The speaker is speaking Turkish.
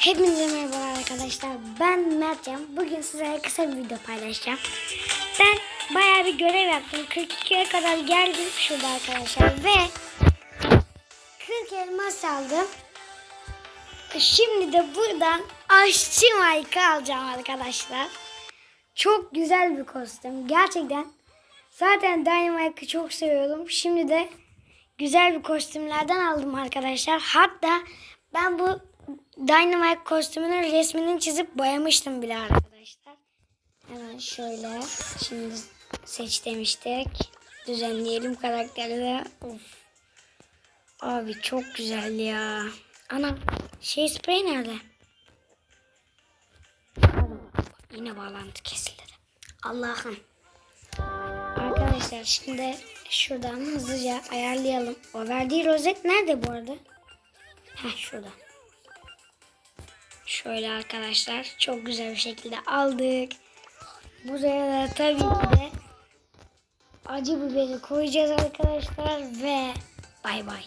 Hepinize merhabalar arkadaşlar. Ben Mertcan. Bugün sizlere kısa bir video paylaşacağım. Ben bayağı bir görev yaptım. 42'ye kadar geldim şurada arkadaşlar. Ve 40 elmas aldım. Şimdi de buradan aşçı Mike'ı alacağım arkadaşlar. Çok güzel bir kostüm. Gerçekten. Zaten Dynamite'ı çok seviyorum. Şimdi de güzel bir kostümlerden aldım arkadaşlar. Hatta ben bu Dynamite kostümünün resmini çizip boyamıştım bile arkadaşlar. Hemen şöyle. Şimdi seç demiştik. Düzenleyelim karakterleri. Of. Abi çok güzel ya. Ana şey sprey nerede? Yine bağlantı kesildi. Allah'ım. Arkadaşlar şimdi şuradan hızlıca ayarlayalım. O verdiği rozet nerede bu arada? Heh şurada. Şöyle arkadaşlar çok güzel bir şekilde aldık. Buraya da tabii ki de acı biberi koyacağız arkadaşlar ve bay bay.